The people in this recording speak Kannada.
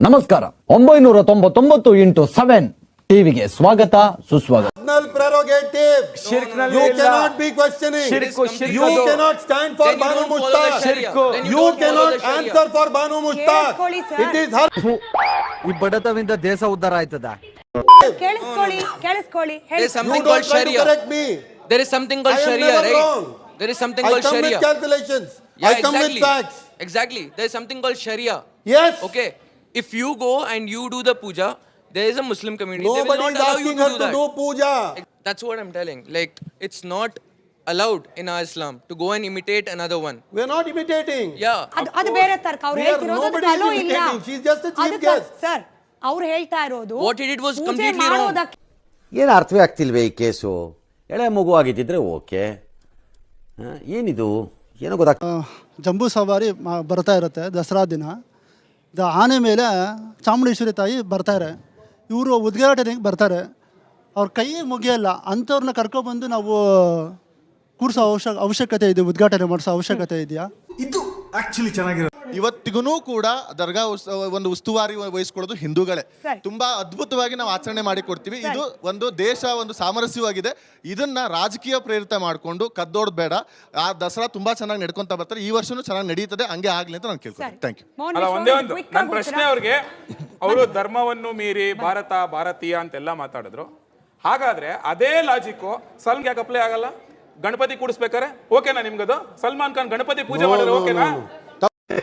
ನಮಸ್ಕಾರ ಒಂಬೈನೂರ ತೊಂಬತ್ತೊಂಬತ್ತು ಇಂಟು ಸೆವೆನ್ ಟಿವಿಗೆ ಸ್ವಾಗತ ಸುಸ್ವಾಗತ personal prerogative. ಶಿರ್ಕ್ನಲ್ಲಿ You ಇಲ್ಲ. cannot be questioning. ಶಿರ್ಕು, ಶಿರ್ಕು You ಅದು. cannot stand for Then you Banu don't follow the Mushtaq. Sharia. ಶಿರ್ಕು. Then you You don't follow cannot the Sharia. answer for Banu Mushtaq. ಕೇಳಿಸ್ಕೊಳ್ಳಿ, sir. It is her. ಈ ಬಡತವಿಂದ ದೇಶ ಉದ್ಧಾರ ಆಯ್ತದ ಕೇಳಿಸ್ಕೊಳ್ಳಿ ಕೇಳಿಸ್ಕೊಳ್ಳಿ ಹೇಳಿ There's You something don't called try to Sharia. correct me. There is something called I am Sharia, never right? wrong. There is something I called come Sharia. with calculations. Yeah, I come exactly. with facts. Exactly. There is something called Sharia. Yes. Okay. If you go and you do the puja, there is a Muslim community. they Nobody is not allow you to her do to that. do puja. That's what I'm telling. Like, it's not allowed in our Islam to go and imitate another one. We are not imitating. Yeah. ಅದು ಅದು ಬೇರೆ ತರ್ಕ ಅವ್ರು We are- ಹೇಳ್ತಿರೋದು nobody ಅದಕ್ಕೆ ಅಲೋ ಇಲ್ಲ. She's just a chief guest. Sir ಅವ್ರು ಹೇಳ್ತಾ ಇರೋದು What he did was completely wrong. ಏನು ಅರ್ಥವೇ ಆಗ್ತಿಲ್ವೇ ಈ ಕೇಸು ಎಳೆ ಮಗು ಆಗಿದ್ದಿದ್ರೆ ಓಕೆ ಏನಿದು ಏನೋ ಗೊತ್ತಾಗ್ತ ಜಂಬೂ ಸವಾರಿ ಮಾ- ಬರ್ತಾ ಇರುತ್ತೆ ದಸರಾ ದಿನ ದ ಆನೆ ಮೇಲೆ ಚಾಮುಂಡೇಶ್ವರಿ ತಾಯಿ ಬರ್ತಾರೆ. ಇವರು ಉದ್ಘಾಟನೆಗೆ ಬರ್ತಾರೆ. ಅವ್ರ ಕೈ ಮುಗಿಯಲ್ಲ, ಅಂಥವ್ರನ್ನ ಕರ್ಕೊಬಂದು ನಾವು ಕೂರಿಸೋ ಅವಶ್ಯ, ಅವಶ್ಯಕತೆ ಇದೆ, ಉದ್ಘಾಟನೆ ಮಾಡಿಸೋ ಅವಶ್ಯಕತೆ ಇದೆಯಾ? ಇವತ್ತಿಗೂ ಕೂಡ ದರ್ಗಾ ಉತ್ಸವ ಒಂದು ಉಸ್ತುವಾರಿ ವಹಿಸ್ಕೊಳ್ಳೋದು ಹಿಂದೂಗಳೇ. ಸರಿ. ತುಂಬಾ ಅದ್ಭುತವಾಗಿ ನಾವು ಆಚರಣೆ ಮಾಡಿ ಕೊಡ್ತೀವಿ ಇದು ಒಂದು ದೇಶ ಒಂದು ಸಾಮರಸ್ಯವಾಗಿದೆ. ಇದನ್ನ ರಾಜಕೀಯ ಪ್ರೇರಿತ ಮಾಡಿಕೊಂಡು ಕದ್ದೋಡ್ ಬೇಡ. ಆ ದಸರಾ ತುಂಬಾ ಚೆನ್ನಾಗಿ ನಡ್ಕೊಂತ ಬರ್ತಾರೆ. ಈ ವರ್ಷನೂ ಚೆನ್ನಾಗಿ ನಡೀತದೆ. ಹಂಗೆ ಆಗ್ಲಿ ಅಂತ ನಾನು ಕೇಳ್ತೀನಿ ಥ್ಯಾಂಕ್ ಯು ಅಲ್ಲ ಒಂದೇ ಒಂದು ಒಂದು quick ನನ್ನ ಆಗಿ ಪ್ರಶ್ನೆ ಉತ್ತರ. ಅವ್ರಿಗೆ. ಅವರು ಧರ್ಮವನ್ನು ಮೀರಿ ಭಾರತ ಭಾರತೀಯ ಅಂತೆಲ್ಲ ಮಾತಾಡಿದ್ರು. ಹಾಗಾದ್ರೆ ಅದೇ ಲಾಜಿಕ್ಕು ಸಲ್ಮ್ ಯಾಕೆ ಅಪ್ಲೈ ಆಗಲ್ಲ? ಗಣಪತಿ ಕೂಡಿಸ್ಬೇಕಾರೆ ಓಕೆನಾ ನಿಮ್ಗದು. ಸಲ್ಮಾನ್ ಖಾನ್ ಗಣಪತಿ ಪೂಜೆ ಮಾಡಿದ್ರೆ ಓಕೆನಾ Yeah.